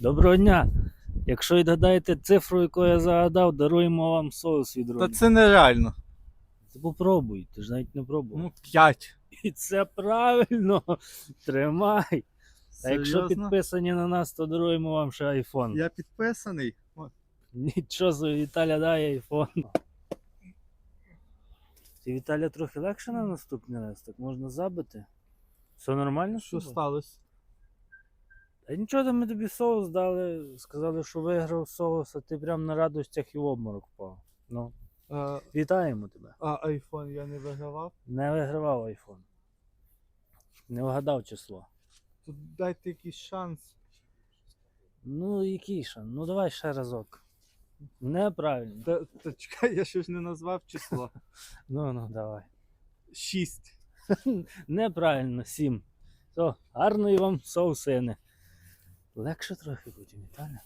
Доброго дня! Якщо відгадаєте цифру, яку я загадав, даруємо вам соус від Та це нереально. Це попробуй, ти ж навіть не пробував. Ну, 5. І це правильно! Тримай! А якщо підписані на нас, то даруємо вам ще айфон. Я підписаний. О, Нічого собі, Віталя дає айфон. Ти Віталя трохи легше на наступний раз, так можна забити. Все нормально? з Що тобою? сталося? Та нічого там ми тобі соус дали, сказали, що виграв соус, а ти прям на радостях і в обморок впав. Ну, А, вітаємо тебе. а айфон я не вигравав. Не вигравав айфон. Не вгадав число. Тут дайте якийсь шанс. Ну, який шан? Ну давай ще разок. Неправильно. Та, та чекай, я щось не назвав число. Ну ну давай. 6. Неправильно, сім. То, гарної вам соусини. Легше трохи потім, Віталя.